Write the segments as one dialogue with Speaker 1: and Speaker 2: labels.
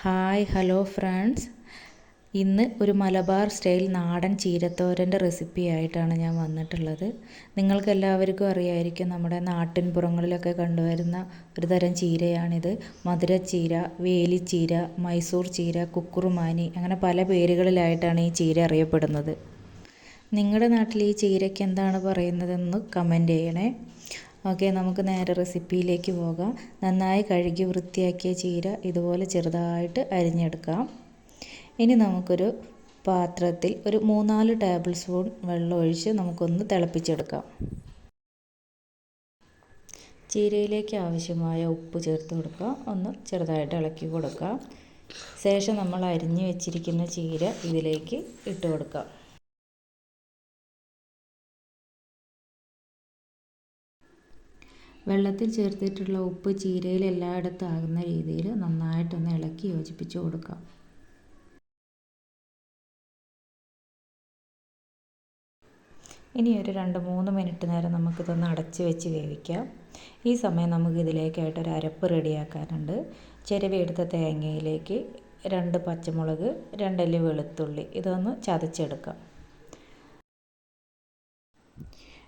Speaker 1: Hi hello friends. ഇന്ന് ഒരു Malabar style നാടൻ ചീരത്തോരന്റെ റെസിപ്പി ആയിട്ടാണ് ഞാൻ വന്നിട്ടുള്ളത്. നിങ്ങൾക്ക് എല്ലാവർക്കും അറിയായിരിക്കും നമ്മുടെ നാട്ടിൻപുറങ്ങളിലൊക്കെ കണ്ടുവരുന്ന ഒരു തരം ചീരയാണിത്. മധുരച്ചീര വേലിച്ചീര മൈസൂർ ചീര കുക്കുറുമാനി അങ്ങനെ പല പേരുകളിലായിട്ടാണ് ഈ ചീര അറിയപ്പെടുന്നത്. നിങ്ങളുടെ നാട്ടിൽ ഈ ചീരയ്ക്ക് എന്താണ് പറയുന്നതെന്ന് കമന്റ് ചെയ്യണേ. ഓക്കെ നമുക്ക് നേരെ റെസിപ്പിയിലേക്ക് പോകാം. നന്നായി കഴുകി വൃത്തിയാക്കിയ ചീര ഇതുപോലെ ചെറുതായിട്ട് അരിഞ്ഞെടുക്കാം. ഇനി നമുക്കൊരു പാത്രത്തിൽ ഒരു മൂന്നാൽ ടേബിൾ സ്പൂൺ വെള്ളം ഒഴിച്ച് നമുക്കൊന്ന് തിളപ്പിച്ചെടുക്കാം. ചീരയിലേക്ക് ആവശ്യമായ ഉപ്പ് ചേർത്ത് കൊടുക്കുക ഒന്ന് ചെറുതായിട്ട് ഇളക്കി കൊടുക്കുക ശേഷം നമ്മൾ അരിഞ്ഞു വെച്ചിരിക്കുന്ന ചീര ഇതിലേക്ക് ഇട്ട് കൊടുക്കാം. വെള്ളത്തിൽ ചേർത്തിട്ടുള്ള ഉപ്പ് ചീരയിൽ എല്ലായിടത്തും ആകുന്ന രീതിയിൽ നന്നായിട്ടൊന്ന് ഇളക്കി യോജിപ്പിച്ച് കൊടുക്കാം. ഇനി ഒരു രണ്ട് മൂന്ന് മിനിറ്റ് നേരം നമുക്കിതൊന്ന് അടച്ച് വെച്ച് വേവിക്കാം. ഈ സമയം നമുക്ക് ഇതിലേക്കായിട്ട് ഒരു അരപ്പ് റെഡിയാക്കാനുണ്ട്. ചെരുവെടുത്ത തേങ്ങയിലേക്ക് രണ്ട് പച്ചമുളക് രണ്ടല്ലി വെളുത്തുള്ളി ഇതൊന്ന് ചതച്ചെടുക്കാം.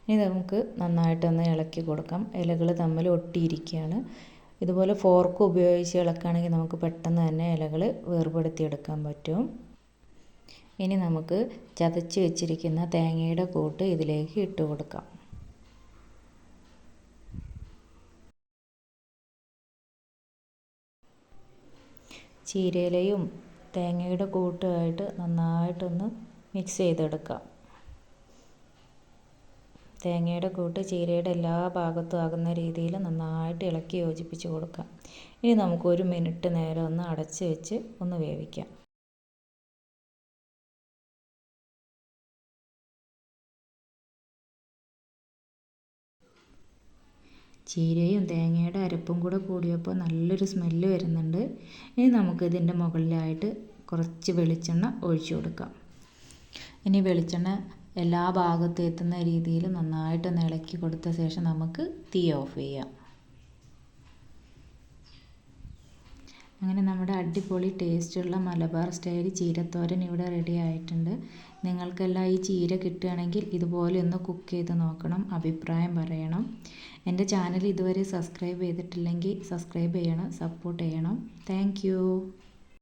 Speaker 1: ഇനി നമുക്ക് നന്നായിട്ടൊന്ന് ഇളക്കി കൊടുക്കാം. ഇലകൾ തമ്മിൽ ഒട്ടിയിരിക്കുകയാണ്. ഇതുപോലെ ഫോർക്ക് ഉപയോഗിച്ച് ഇളക്കുകയാണെങ്കിൽ നമുക്ക് പെട്ടെന്ന് തന്നെ ഇലകൾ വേർപെടുത്തിയെടുക്കാൻ പറ്റും. ഇനി നമുക്ക് ചതച്ച് വെച്ചിരിക്കുന്ന തേങ്ങയുടെ കൂട്ട് ഇതിലേക്ക് ഇട്ട് കൊടുക്കാം. ചീരയിലയും തേങ്ങയുടെ കൂട്ടുമായിട്ട് നന്നായിട്ടൊന്ന് മിക്സ് ചെയ്തെടുക്കാം. തേങ്ങയുടെ കൂട്ട് ചീരയുടെ എല്ലാ ഭാഗത്തും ആകുന്ന രീതിയിൽ നന്നായിട്ട് ഇളക്കി യോജിപ്പിച്ച് കൊടുക്കാം. ഇനി നമുക്ക് ഒരു മിനിറ്റ് നേരം ഒന്ന് അടച്ച് വെച്ച് ഒന്ന് വേവിക്കാം. ചീരയും തേങ്ങയുടെ അരപ്പും കൂടെ കൂടിയപ്പോൾ നല്ലൊരു സ്മെല്ല് വരുന്നുണ്ട്. ഇനി നമുക്ക് ഇതിന്റെ മുകളിലായിട്ട് കുറച്ച് വെളിച്ചെണ്ണ ഒഴിച്ചു കൊടുക്കാം. ഇനി വെളിച്ചെണ്ണ എല്ലാ ഭാഗത്തും എത്തുന്ന രീതിയിൽ നന്നായിട്ട് ഇളക്കി കൊടുത്ത ശേഷം നമുക്ക് തീ ഓഫ് ചെയ്യാം. അങ്ങനെ നമ്മുടെ അടിപൊളി ടേസ്റ്റുള്ള മലബാർ സ്റ്റൈൽ ചീരത്തോരൻ ഇവിടെ റെഡി ആയിട്ടുണ്ട്. നിങ്ങൾക്കെല്ലാം ഈ ചീര കിട്ടുകയാണെങ്കിൽ ഇതുപോലെ ഒന്ന് കുക്ക് ചെയ്ത് നോക്കണം അഭിപ്രായം പറയണം. എന്റെ ചാനൽ ഇതുവരെ സബ്സ്ക്രൈബ് ചെയ്തിട്ടില്ലെങ്കിൽ സബ്സ്ക്രൈബ് ചെയ്യണം സപ്പോർട്ട് ചെയ്യണം. താങ്ക്